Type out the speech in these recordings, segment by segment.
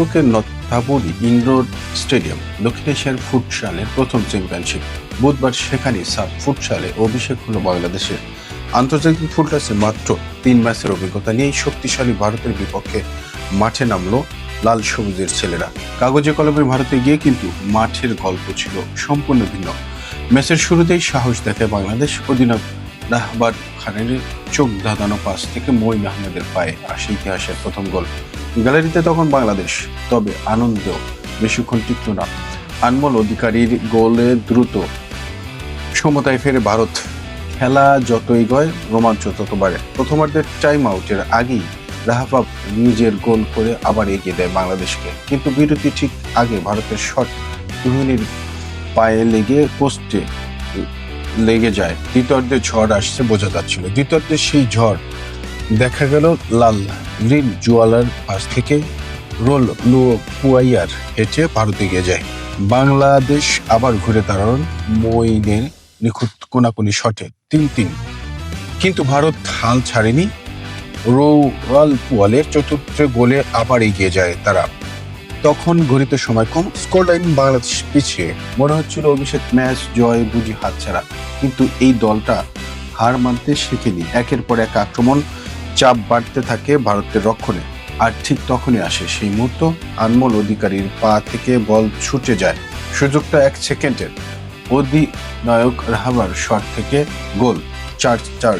ব্যাংককের নত্থাবুরি indoor stadium, দক্ষিণ এশিয়ার ফুটসালের প্রথম চ্যাম্পিয়নশিপ। বুধবার সেখানে সাব ফুটসালে অভিষেক হলো বাংলাদেশের। আন্তর্জাতিক ফুটবলে মাত্র তিন ম্যাচের অভিজ্ঞতা নিয়েই শক্তিশালী ভারতের বিপক্ষে মাঠে নামলো লাল সবুজের ছেলেরা। কাগজে কলমে ভারতে গিয়ে কিন্তু মাঠের গল্প ছিল সম্পূর্ণ ভিন্ন। ম্যাচের শুরুতেই সাহস দেখায় বাংলাদেশ অধিনায়ক রাহবার খানের চোখ ধাঁধানো পাস থেকে মঈন আহমেদের পায়ে আসে ইতিহাসের প্রথম গোল। গ্যালারিতে তখন বাংলাদেশ, তবে আনন্দ বেশিক্ষণ টিকল না। আনমোল অধিকারীর গোলে দ্রুত সমতায় ফেরে ভারত। খেলা যতই গয় রোমাঞ্চ তত বাড়ে। প্রথমার্ধের টাইম আউটের আগেই রাহাফাব নিজের গোল করে আবার এগিয়ে দেয় বাংলাদেশকে। কিন্তু বিরতি ঠিক আগে ভারতের শট রোহিণীর পায়ে লেগে পোস্টে লেগে যায়। দ্বিতীয়ার্ধে ঝড় আসছে, বোঝা যাচ্ছিল। দ্বিতীয়ার্ধে সেই ঝড় দেখা গেল লাল। গ্রিন জুয়ালার পাশ থেকে রোল লু পুয়াইয়ার হেঁটে ভারত এগিয়ে যায়। বাংলাদেশ আবার ঘুরে দাঁড়ান মইনের নিখুঁত কোনাকুনি শটে তিন তিন কিন্তু ভারত হাল ছাড়েনি। রোয়াল পুয়ালের চতুর্থ গোলে আবার এগিয়ে যায় তারা। তখন ঘড়িতে সময় কম, স্কোর লাইন বাংলাদেশ পিছিয়ে। মনে হচ্ছিল অভিষেক ম্যাচ জয় বুঝি হাতছাড়া কিন্তু এই দলটা হার মানতে শেখেনি। একের পর এক আক্রমণ চাপ বাড়তে থাকে ভারতের রক্ষণে। আর ঠিক তখনই আসে সেই মুহূর্ত, আনমোল অধিকারীর পা থেকে বল ছুটে যায়। সুযোগটা এক সেকেন্ডের। অধিনায়ক রাহাবার শট থেকে গোল চার চার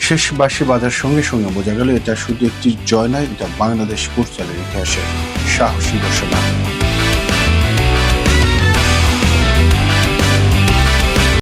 শেষ বাসি বাজার সঙ্গে সঙ্গে বোঝা গেল, এটা শুধু একটি জয় নয়, এটা বাংলাদেশ ফুটবলের ইতিহাসে সাহসী ঘোষণা।